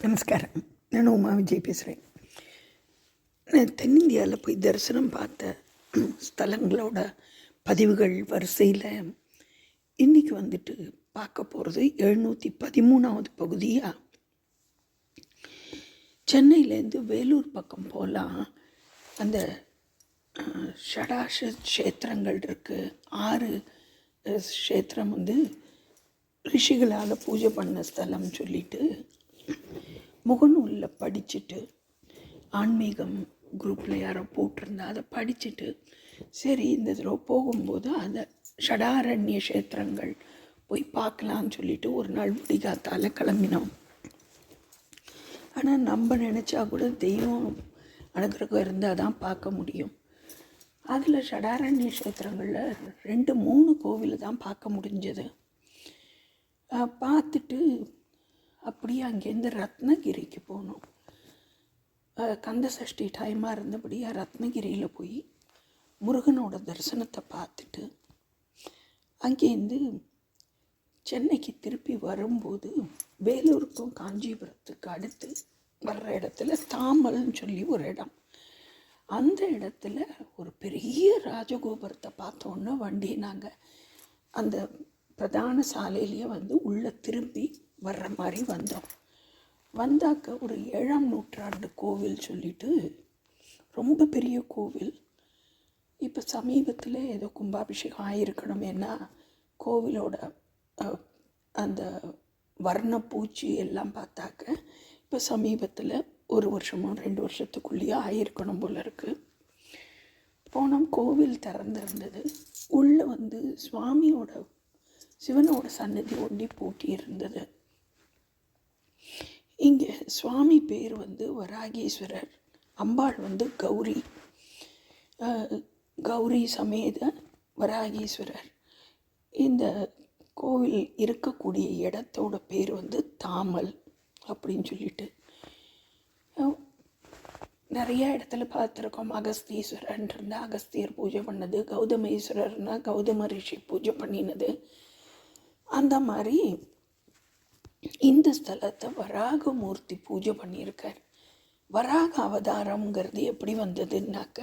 நமஸ்காரம். நான் உமா விஜய் பேசுகிறேன் நான் தென்னிந்தியாவில் போய் தரிசனம் பார்த்த ஸ்தலங்களோட பதிவுகள் வரிசையில் இன்றைக்கி வந்துட்டு பார்க்க போகிறது எழுநூற்றி பதிமூணாவது பகுதியாக சென்னையிலேருந்து வேலூர் பக்கம் போகலாம் அந்த ஷடாஷ க்ஷேத்திரங்கள் இருக்குது ஆறு அஹ், க்ஷேத்திரம் வந்து ரிஷிகளால் பூஜை பண்ண ஸ்தலம் சொல்லிட்டு முகநூலில் படிச்சுட்டு ஆன்மீகம் குரூப்பில் யாரோ போட்டிருந்தா அதை படிச்சுட்டு சரி இந்த தடவை போகும்போது அதை ஷடாரண்ய க்ஷேத்திரங்கள் போய் பார்க்கலான்னு சொல்லிட்டு ஒரு நாள் விடிகாத்தால் கிளம்பினோம். ஆனால் நம்ம நினச்சா கூட தெய்வம் அனுகிரகம் இருந்தால் தான் பார்க்க முடியும். அதில் ஷடாரண்ய கஷேத்திரங்களில் ரெண்டு மூணு கோவிலை தான் பார்க்க முடிஞ்சது. பார்த்துட்டு அப்படியே அங்கேருந்து ரத்னகிரிக்கு போனோம் கந்த சஷ்டி டைமாக இருந்தபடியாக ரத்னகிரியில் போய் முருகனோட தரிசனத்தை பார்த்துட்டு அங்கேருந்து சென்னைக்கு திருப்பி வரும்போது வேலூருக்கும் காஞ்சிபுரத்துக்கு அடுத்து வர்ற இடத்துல தாமல்னு சொல்லி ஒரு இடம். அந்த இடத்துல ஒரு பெரிய ராஜகோபுரத்தை பார்த்தோன்னே வண்டி நாங்கள் அந்த பிரதான சாலையிலேயே வந்து உள்ளே திரும்பி வர்ற மாதிரி வந்தோம் வந்தாக்க ஒரு ஏழாம் நூற்றாண்டு கோவில் சொல்லிட்டு ரொம்ப பெரிய கோவில். இப்போ சமீபத்தில் ஏதோ கும்பாபிஷேகம் ஆகிருக்கணும் ஏன்னா கோவிலோட அந்த வர்ண பூச்சி எல்லாம் பார்த்தாக்க இப்போ சமீபத்தில் ஒரு வருஷமோ ரெண்டு வருஷத்துக்குள்ளேயே ஆகிருக்கணும் போல் இருக்குது போனோம் கோவில் திறந்துருந்தது. உள்ளே வந்து சுவாமியோட சிவனோட சன்னதி ஒண்டி பூட்டி இருந்தது இங்கே சுவாமி பேர் வந்து வராகீஸ்வரர் அம்பாள் வந்து கௌரி. கௌரி சமேத வராகீஸ்வரர். இந்த கோவில் இருக்கக்கூடிய இடத்தோட பேர் வந்து தாமல் அப்படின்னு சொல்லிட்டு. நிறைய இடத்துல பார்த்துருக்கோம். அகஸ்தீஸ்வரன் இருந்தால் அகஸ்தியர் பூஜை பண்ணது கௌதமேஸ்வரர்னா கௌதம ரிஷி பூஜை பண்ணினது. அந்த மாதிரி இந்த ஸ்தலத்தை வராகமூர்த்தி பூஜை பண்ணியிருக்கார். வராக அவதாரம்ங்கிறது எப்படி வந்ததுன்னாக்க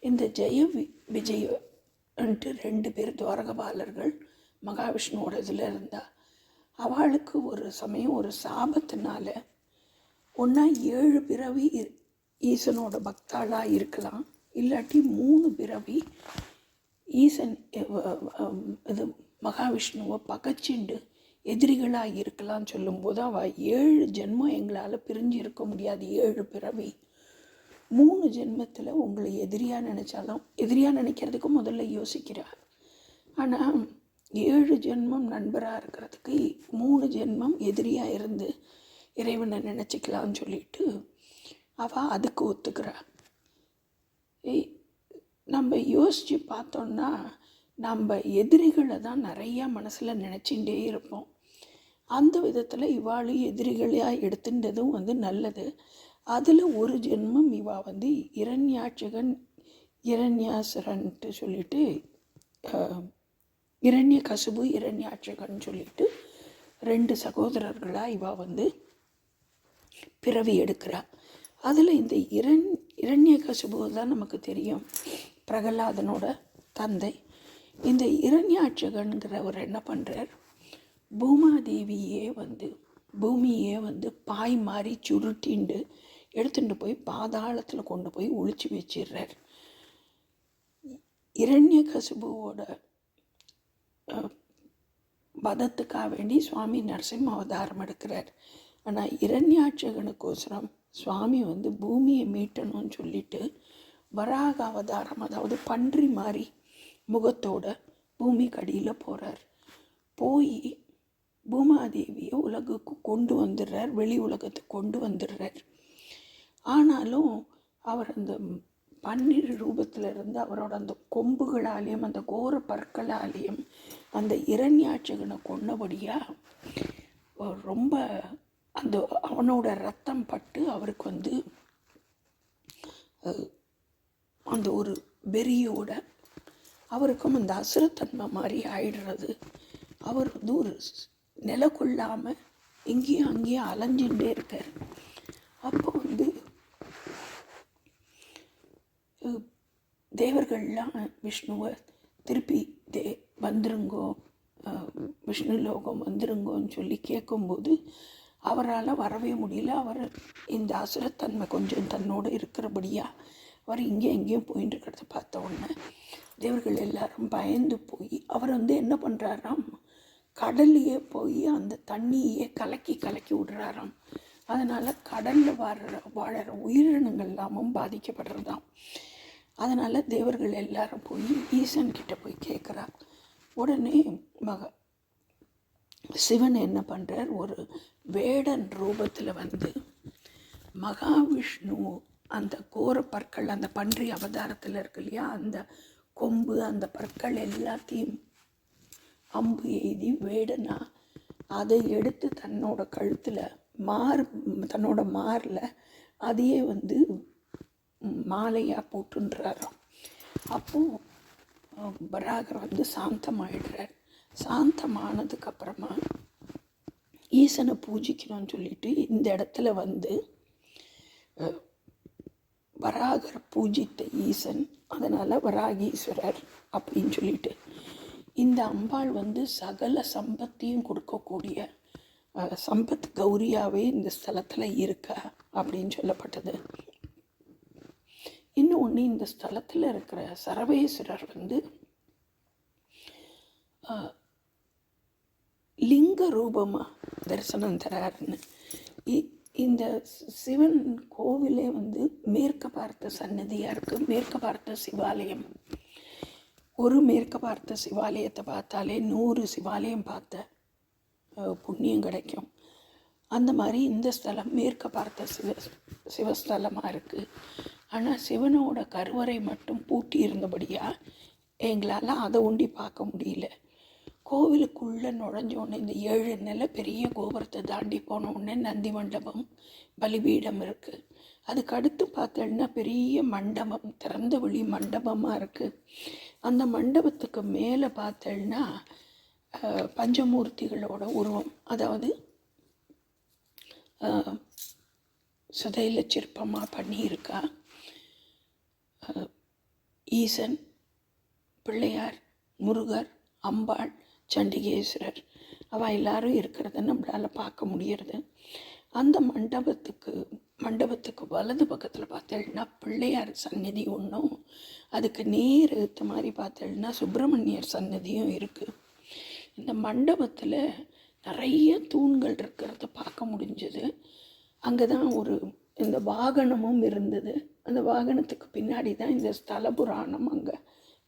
இந்த ஜெய வி விஜயன்ட்டு ரெண்டு பேர் துவாரகபாலர்கள் மகாவிஷ்ணுவோட இதில் இருந்தா அவளுக்கு ஒரு சமயம் ஒரு சாபத்தினால ஒன்றா ஏழு பிறவி ஈசனோட பக்தாளாக இருக்கலாம். இல்லாட்டி மூணு பிறவி ஈசன் இது மகாவிஷ்ணுவை பகச்சிண்டு எதிரிகளாக இருக்கலாம்னு சொல்லும்போது அவள் ஏழு ஜென்மம் எங்களால் பிரிஞ்சு இருக்க முடியாது ஏழு பிறவி. மூணு ஜென்மத்தில் உங்களை எதிரியாக நினச்சாலும் எதிரியாக நினைக்கிறதுக்கு முதல்ல யோசிக்கிறார் ஆனால் ஏழு ஜென்மம் நண்பராக இருக்கிறதுக்கு மூணு ஜென்மம் எதிரியாக இருந்து இறைவனை நினச்சிக்கலாம்னு சொல்லிட்டு அவள் அதுக்கு ஒத்துக்கிறா. நம்ம யோசித்து பார்த்தோன்னா நம்ம எதிரிகளை தான் நிறையா மனசில் நினச்சிகிட்டே இருப்போம். அந்த விதத்தில் இவாளு எதிரிகளையாக எடுத்துட்டதும் வந்து நல்லது. அதில் ஒரு ஜென்மம் இவா வந்து இரண்யாட்சகன் இரண்யாசுரன்ட்டு சொல்லிட்டு இரண்ய கசுபு இரண்யாட்சகன் சொல்லிட்டு ரெண்டு சகோதரர்களாக இவா வந்து பிறவி எடுக்கிறா. அதில் இந்த இரண் இரண்ய கசுபு தான் நமக்கு தெரியும். பிரகலாதனோட தந்தை. இந்த இரண்யாட்சகன்கிறவர் என்ன பண்ணுறார் பூமாதேவியே வந்து பூமியே வந்து பாய் மாதிரி சுருட்டிண்டு எடுத்துட்டு போய் பாதாளத்தில் கொண்டு போய் ஒழிச்சு வச்சிடுறார் இரண்ய கசுபுவோட வதத்துக்காக வேண்டி சுவாமி நரசிம்ம அவதாரம் எடுக்கிறார். ஆனால் இரண்யாட்சகனுக்கோசரம் சுவாமி வந்து பூமியை மீட்டணும்னு சொல்லிட்டு வராக அவதாரம் அதாவது பன்றி மாதிரி முகத்தோட பூமி கடியில் போகிறார் போய் பூமாதேவியை உலகுக்கு கொண்டு வந்துடுறார் வெளி உலகத்துக்கு கொண்டு வந்துடுறார். ஆனாலும் அவர் அந்த பன்னிரு ரூபத்தில் இருந்து அவரோட அந்த கொம்புகளாலேயும் அந்த கோர பற்களாலேயும் அந்த இரண்யாட்சகனை கொன்னபடியாக ரொம்ப அந்த அவனோட ரத்தம் பட்டு அவருக்கு வந்து அந்த ஒரு வெறியோட அவருக்கும் அந்த அசுரத்தன்மை மாதிரி ஆயிடுறது. அவர் வந்து ஒரு நிலை கொள்ளாமல் இங்கேயும் அங்கேயும் அலைஞ்சுட்டே இருக்கார். அப்போ வந்து தேவர்கள்லாம் விஷ்ணுவை திருப்பி தே வந்துருங்கோ விஷ்ணு லோகம் வந்துருங்கோன்னு சொல்லி கேட்கும்போது அவரால் வரவே முடியல. அவர் இந்த அசுரத்தன்மை கொஞ்சம் தன்னோட இருக்கிறபடியா அவர் இங்கே எங்கேயும் போயின்னு இருக்கிறத பார்த்த உடனே தேவர்கள் எல்லாரும் பயந்து போய் அவர் வந்து என்ன பண்ணுறாராம் கடல்லையே போய் அந்த தண்ணியே கலக்கி கலக்கி விடுறாராம். அதனால் கடலில் வாழற வாழற உயிரினங்கள் எல்லாமும் பாதிக்கப்படுறதாம். அதனால் தேவர்கள் எல்லாரும் போய் ஈசன்கிட்ட போய் கேட்குறார் உடனே மக சிவன் என்ன பண்ணுறார் ஒரு வேடன் ரூபத்தில் வந்து மகாவிஷ்ணு அந்த கோர பற்கள் அந்த பன்றி அவதாரத்தில் இருக்கு இல்லையா? அந்த கொம்பு அந்த பற்கள் எல்லாத்தையும் அம்பு எய்தி வேடனா அதை எடுத்து தன்னோட கழுத்தில் மார் தன்னோட மாரில் அதையே வந்து மாலையாக போட்டுன்றாராம். அப்போது பராகர் வந்து சாந்தமாயிடுறார். சாந்தமானதுக்கப்புறமா ஈசனை பூஜிக்கணும்னு சொல்லிட்டு இந்த இடத்துல வந்து வராகர் பூஜித்த ஈசன் அதனால் வராகீஸ்வரர் அப்படின்னு சொல்லிட்டு இந்த அம்பாள் வந்து சகல சம்பத்தையும் கொடுக்கக்கூடிய சம்பத் கௌரியாவே இந்த ஸ்தலத்தில் இருக்கா அப்படின்னு சொல்லப்பட்டது. இன்னொன்று இந்த ஸ்தலத்தில் இருக்கிற சரவேஸ்வரர் வந்து லிங்க ரூபமாக தரிசனம் தராருன்னு. இ- இந்த சிவன் கோவிலே வந்து மேற்கு பார்த்த சன்னதியாக இருக்குது மேற்கு பார்த்த சிவாலயம். ஒரு மேற்கு பார்த்த சிவாலயத்தை பார்த்தாலே நூறு சிவாலயம் பார்த்த புண்ணியம் கிடைக்கும். அந்த மாதிரி இந்த ஸ்தலம் மேற்க பார்த்த சிவ சிவஸ்தலமாக இருக்குது ஆனால் சிவனோட கருவறை மட்டும் பூட்டி இருந்தபடியாக எங்களால் அதை ஒண்டி பார்க்க முடியல. கோவிலுக்குள்ளே நுழைஞ்சோடனே இந்த ஏழு நிலை பெரிய கோபுரத்தை தாண்டி போன உடனே நந்தி மண்டபம் பலிபீடம் இருக்குது அதுக்கு அடுத்து பார்த்தோன்னா பெரிய மண்டபம் திறந்த வெளி மண்டபமாக இருக்குது அந்த மண்டபத்துக்கு மேலே பார்த்தோன்னா பஞ்சமூர்த்திகளோட உருவம். அதாவது சுதையில சிற்பமாக பண்ணியிருக்கா ஈசன் பிள்ளையார் முருகர் அம்பாள் சண்டிகேஸ்வரர். அவள் எல்லாரும் இருக்கிறத நம்மளால் பார்க்க முடியறது. அந்த மண்டபத்துக்கு மண்டபத்துக்கு வலது பக்கத்தில் பார்த்தேன்னா பிள்ளையார் சந்நிதி ஒன்றும் அதுக்கு நேர் ஏற்ற மாதிரி பார்த்தேன்னா சுப்பிரமணியர் சன்னதியும் இருக்குது இந்த மண்டபத்தில் நிறைய தூண்கள் இருக்கிறத பார்க்க முடிஞ்சது. அங்கே தான் ஒரு இந்த வாகனமும் இருந்தது. அந்த வாகனத்துக்கு பின்னாடி தான் இந்த ஸ்தல புராணம் அங்கே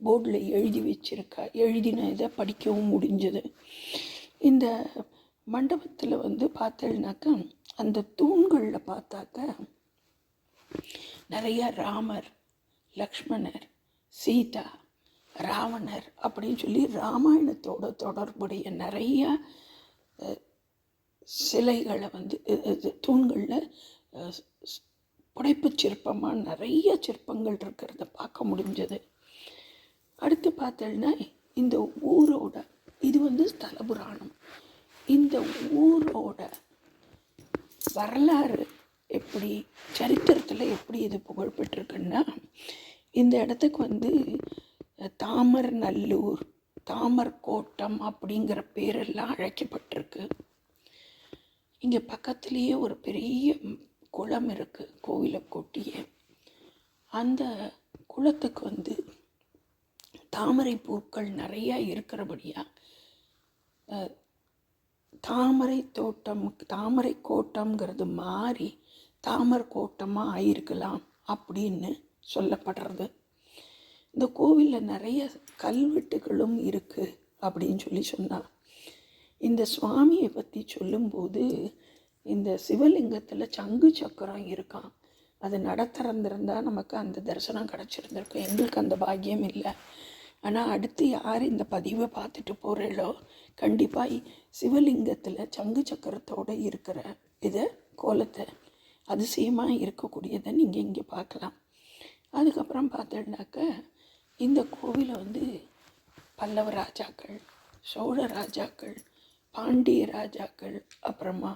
போர்டில் எழுதி வச்சிருக்கா எழுதின இதை படிக்கவும் முடிஞ்சது. இந்த மண்டபத்தில் வந்து பார்த்தேன்னாக்கா அந்த தூண்களில் பார்த்தாக்க நிறைய ராமர் லக்ஷ்மணர் சீதா ராவணர் அப்படின்னு சொல்லி ராமாயணத்தோட தொடர்புடைய நிறைய சிலைகளை வந்து இது தூண்களில் புடைப்புச் சிற்பமாக நிறைய சிற்பங்கள் இருக்கிறத பார்க்க முடிஞ்சது. அடுத்து பார்த்தோன்னா இந்த ஊரோட இது வந்து ஸ்தல புராணம் இந்த ஊரோட வரலாறு எப்படி சரித்திரத்தில் எப்படி இது புகழ்பெற்றிருக்குன்னா இந்த இடத்துக்கு வந்து தாமர் நல்லூர் தாமர் கோட்டம் அப்படிங்கிற பேரெல்லாம் அழைக்கப்பட்டிருக்கு. இங்கே பக்கத்துலேயே ஒரு பெரிய குளம் இருக்குது கோவிலை கொட்டியே. அந்த குளத்துக்கு வந்து தாமரை பூக்கள் நிறையா இருக்கிறபடியாக தாமரை தோட்டம் தாமரை கோட்டம்ங்கிறது மாறி தாமர் கோட்டமாக ஆயிருக்கலாம் அப்படின்னு சொல்லப்படுறது. இந்த கோவிலில் நிறைய கல்வெட்டுகளும் இருக்குது அப்படின்னு சொல்லி சொன்னார் இந்த சுவாமியை பற்றி சொல்லும்போது இந்த சிவலிங்கத்தில் சங்கு சக்கரம் இருக்கான் அது நட நமக்கு அந்த தரிசனம் கிடச்சிருந்திருக்கும். எங்களுக்கு அந்த பாக்கியம் இல்லை. ஆனால் அடுத்து யார் இந்த பதிவை பார்த்துட்டு போகிறீங்களோ கண்டிப்பாக சிவலிங்கத்தில் சங்கு சக்கரத்தோடு இருக்கிற இதை கோலத்தை அதிசயமாக இருக்கக்கூடியதை நீங்கள் இங்கே பார்க்கலாம். அதுக்கப்புறம் பார்த்தோன்னாக்க இந்த கோவிலை வந்து பல்லவ ராஜாக்கள் சோழ ராஜாக்கள் பாண்டிய ராஜாக்கள் அப்புறமா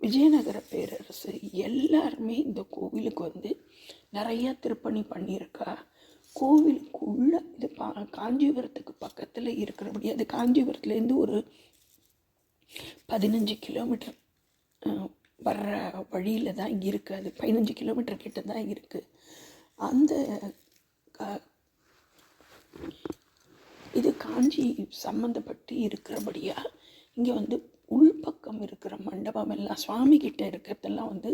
விஜயநகர பேரரசு எல்லாருமே இந்த கோவிலுக்கு வந்து நிறையா திருப்பணி பண்ணியிருக்கா. கோவிலுக்குள்ளே இது பா காஞ்சிபுரத்துக்கு பக்கத்தில் இருக்கிறபடி அது காஞ்சிபுரத்துலேருந்து ஒரு பதினஞ்சு கிலோமீட்டர் வர்ற வழியில் தான் இருக்குது அது பதினஞ்சு கிலோமீட்டர் கிட்ட தான் இருக்குது அந்த இது காஞ்சி சம்மந்தப்பட்டு இருக்கிறபடியாக இங்கே வந்து உள்பக்கம் இருக்கிற மண்டபம் எல்லாம் சுவாமி கிட்ட இருக்கிறதெல்லாம் வந்து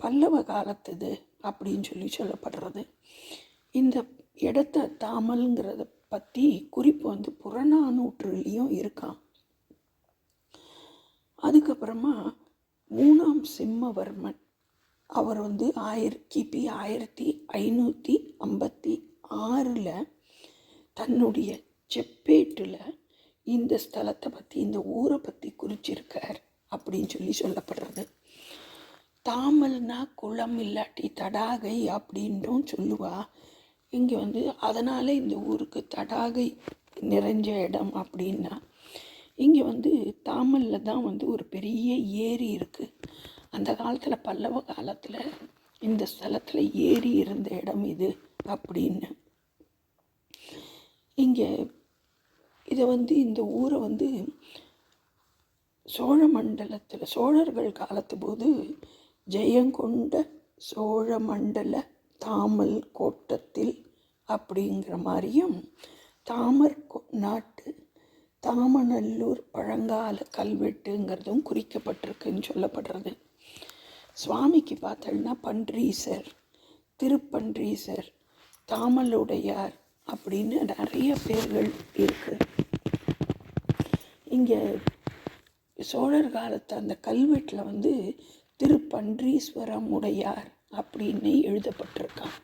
பல்லவ காலத்துது அப்படின்னு சொல்லி சொல்லப்படுறது. இந்த இடத்த தாமல்ங்கிறத பற்றி குறிப்பு வந்து புறநானூற்றுலேயும் இருக்கான் அதுக்கப்புறமா மூணாம் சிம்மவர்மன் அவர் வந்து ஆயிர கிபி ஆயிரத்தி ஐநூற்றி ஐம்பத்தி ஆறில் தன்னுடைய செப்பேட்டில் இந்த ஸ்தலத்தை பற்றி இந்த ஊரை பற்றி குறிச்சிருக்கார் அப்படின்னு சொல்லி சொல்லப்படுறது. தாமல்னா குளம் இல்லாட்டி தடாகை அப்படின்னும் சொல்லுவா. இங்கே வந்து அதனால் இந்த ஊருக்கு தடாகை நிறைஞ்ச இடம் அப்படின்னா இங்கே வந்து தாமல்ல தான் வந்து ஒரு பெரிய ஏரி இருக்குது அந்த காலத்தில் பல்லவ காலத்தில் இந்த ஸ்தலத்தில் ஏரி இருந்த இடம் இது அப்படின்னு. இங்கே இதை வந்து இந்த ஊரை வந்து சோழ மண்டலத்தில் சோழர்கள் காலத்து போது ஜெயங்கொண்ட சோழ மண்டல தாமல் கோட்டத்தில் அப்படிங்கிற மாதிரியும் தாமர் நாட்டு தாமநல்லூர் பழங்கால கல்வெட்டுங்கிறதும் குறிக்கப்பட்டிருக்குன்னு சொல்லப்படுறது. சுவாமிக்கு பார்த்தோம்னா பன்றீசர் திருப்பன்றீசர் தாமலுடையார் அப்படின்னு நிறைய பேர்கள் இருக்கு. இங்கே சோழர் காலத்து அந்த கல்வெட்டில் வந்து திருப்பன்றீஸ்வரம் உடையார் அப்படின்னு எழுதப்பட்டிருக்கான்.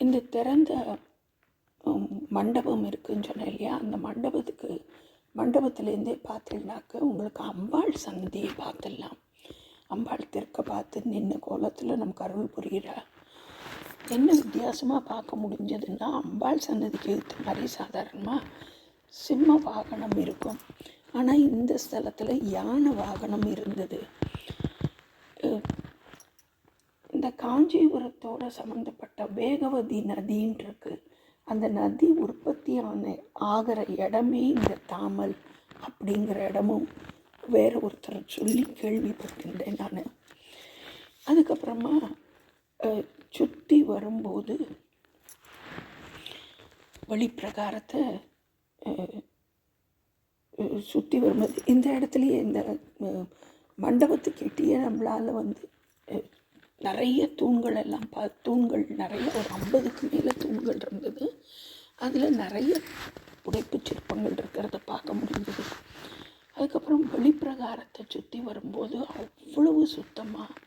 இந்த திறந்த மண்டபம் இருக்குதுன்னு சொன்னேன் இல்லையா? அந்த மண்டபத்துக்கு மண்டபத்துலேருந்தே பார்த்தீங்கன்னாக்க உங்களுக்கு அம்பாள் சன்னதியை பார்த்துடலாம். அம்பாள் தெற்க பார்த்து நின்ன கோலத்தில் நமக்கு அருள் புரிகிற என்ன வித்தியாசமாக பார்க்க முடிஞ்சதுன்னா அம்பாள் சன்னதிக்கு ஏற்ற மாதிரி சாதாரணமாக சிம்ம வாகனம் இருக்கும். ஆனால் இந்த ஸ்தலத்தில் யானை வாகனம் இருந்தது. இந்த காஞ்சிபுரத்தோட சம்மந்தப்பட்ட வேகவதி நதின்னு இருக்கு அந்த நதி உற்பத்தியான ஆகிற இடமே இந்த தாமல் அப்படிங்கிற இடமும் வேற ஒருத்தர் சொல்லி கேள்விப்பட்டிருந்தேன் நான். அதுக்கப்புறமா சுற்றி வரும்போது வழிப்பிரகாரத்தை சுற்றி வரும்போது இந்த இடத்துலையே இந்த அஹ், மண்டபத்துக்கு எட்டியே நம்மளால் வந்து நிறைய தூண்கள் எல்லாம் பா தூண்கள் நிறைய ஒரு ஐம்பதுக்கு மேலே தூண்கள் இருந்தது. அதில் நிறைய புடைப்புச் சிற்பங்கள் இருக்கிறத பார்க்க முடிஞ்சது. அதுக்கப்புறம் வெளிப்பிரகாரத்தை சுற்றி வரும்போது அவ்வளவு சுத்தமாக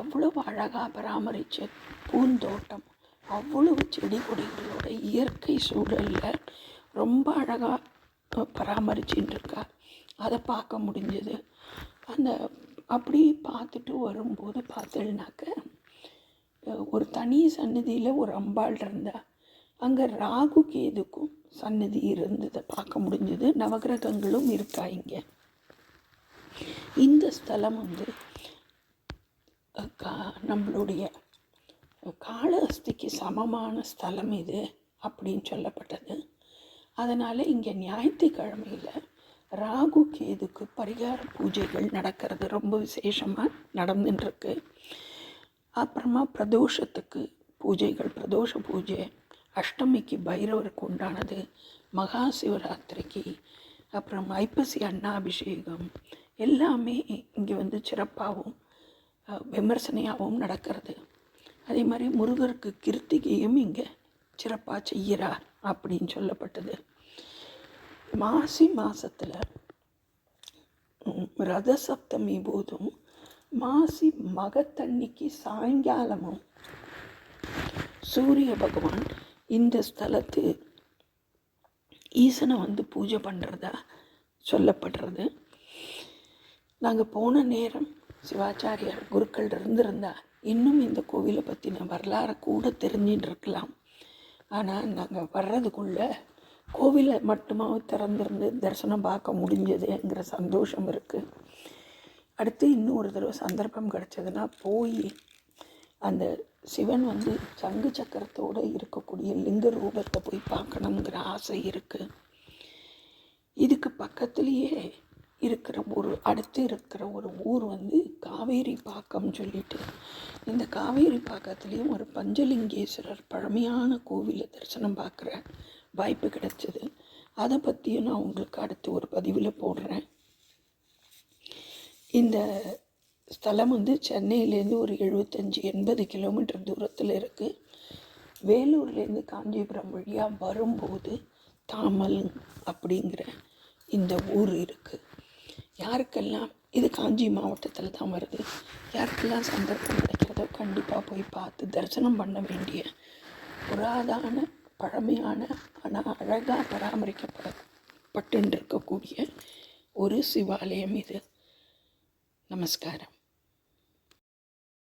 அவ்வளவு அழகாக பராமரித்த பூந்தோட்டம் அவ்வளவு செடி கொடிகளோட இயற்கை சூழலில் ரொம்ப அழகாக பராமரிச்சுட்டு இருக்கா. அதை பார்க்க முடிஞ்சது. அந்த அப்படி பார்த்துட்டு வரும்போது பார்த்தேன்னாக்க ஒரு தனி சன்னதியில் ஒரு அம்பாள் இருந்தா அங்கே ராகு கேதுக்கும் சன்னதி இருந்ததை பார்க்க முடிஞ்சது. நவகிரகங்களும் இருக்கா இங்கே? இந்த ஸ்தலம் வந்து கா- நம்மளுடைய காளஹஸ்திக்கு சமமான ஸ்தலம் இது அப்படின்னு சொல்லப்பட்டது. அதனால் இங்கே ஞாயிற்றுக்கிழமையில் ராகு கேதுக்கு பரிகார பூஜைகள் நடக்கிறது. ரொம்ப விசேஷமாக நடந்துட்டுருக்கு அப்புறமா பிரதோஷத்துக்கு பூஜைகள். பிரதோஷ பூஜை அஷ்டமிக்கு பைரவருக்கு உண்டானது. மகா சிவராத்திரிக்கு அப்புறம் ஐப்பசி அண்ணாபிஷேகம் எல்லாமே இங்கே வந்து சிறப்பாகவும் விமர்சனையாகவும் நடக்கிறது. அதே மாதிரி முருகருக்கு கிருத்திகையும் இங்கே சிறப்பாக செய்கிறார் அப்படின்னு சொல்லப்பட்டது. மாசி மாதத்தில் ரத சப்தமி போதும் மாசி மகத்தன்னிக்கு சாயங்காலமும் சூரிய பகவான் இந்த ஸ்தலத்து ஈசனை வந்து பூஜை பண்ணுறதா சொல்லப்படுறது. நாங்கள் போன நேரம் சிவாச்சாரியார் குருக்கள் இருந்திருந்தா இன்னும் இந்த கோவிலை பற்றின வரலாறை கூட தெரிஞ்சுட்டு இருக்கலாம். ஆனால் நாங்கள் வர்றதுக்குள்ளே கோவிலை மட்டுமாக திறந்திருந்து தரிசனம் பார்க்க முடிஞ்சதுங்கிற சந்தோஷம் இருக்குது அடுத்து இன்னொரு தடவை சந்தர்ப்பம் கிடச்சதுன்னா போய் அந்த சிவன் வந்து சங்கு சக்கரத்தோடு இருக்கக்கூடிய லிங்க ரூபத்தை போய் பார்க்கணுங்கிற ஆசை இருக்குது இதுக்கு பக்கத்துலேயே இருக்கிற ஒரு அடுத்து இருக்கிற ஒரு ஊர் வந்து காவேரி பாக்கம்னு சொல்லிட்டு. இந்த காவேரி பாக்கத்துலேயும் ஒரு பஞ்சலிங்கேஸ்வரர் பழமையான கோவிலை தரிசனம் பார்க்குற வாய்ப்பு கிடைச்சது. அதை பற்றியும் நான் உங்களுக்கு அடுத்து ஒரு பதிவில் போடுறேன். இந்த ஸ்தலம் வந்து சென்னையிலேருந்து ஒரு எழுபத்தஞ்சி எண்பது கிலோமீட்டர் தூரத்தில் இருக்குது வேலூர்லேருந்து காஞ்சிபுரம் வழியாக வரும்போது தாமல் அப்படிங்கிற இந்த ஊர் இருக்குது யாருக்கெல்லாம் இது காஞ்சி மாவட்டத்தில் தான் வருது. யாருக்கெல்லாம் சந்தர்ப்பம் கிடைக்கிறதோ கண்டிப்பாக போய் பார்த்து தரிசனம் பண்ண வேண்டிய புராதான பழமையான ஆனால் அழகாக பராமரிக்கப்படப்பட்டு இருக்கக்கூடிய ஒரு சிவாலயம் இது. நமஸ்காரம்.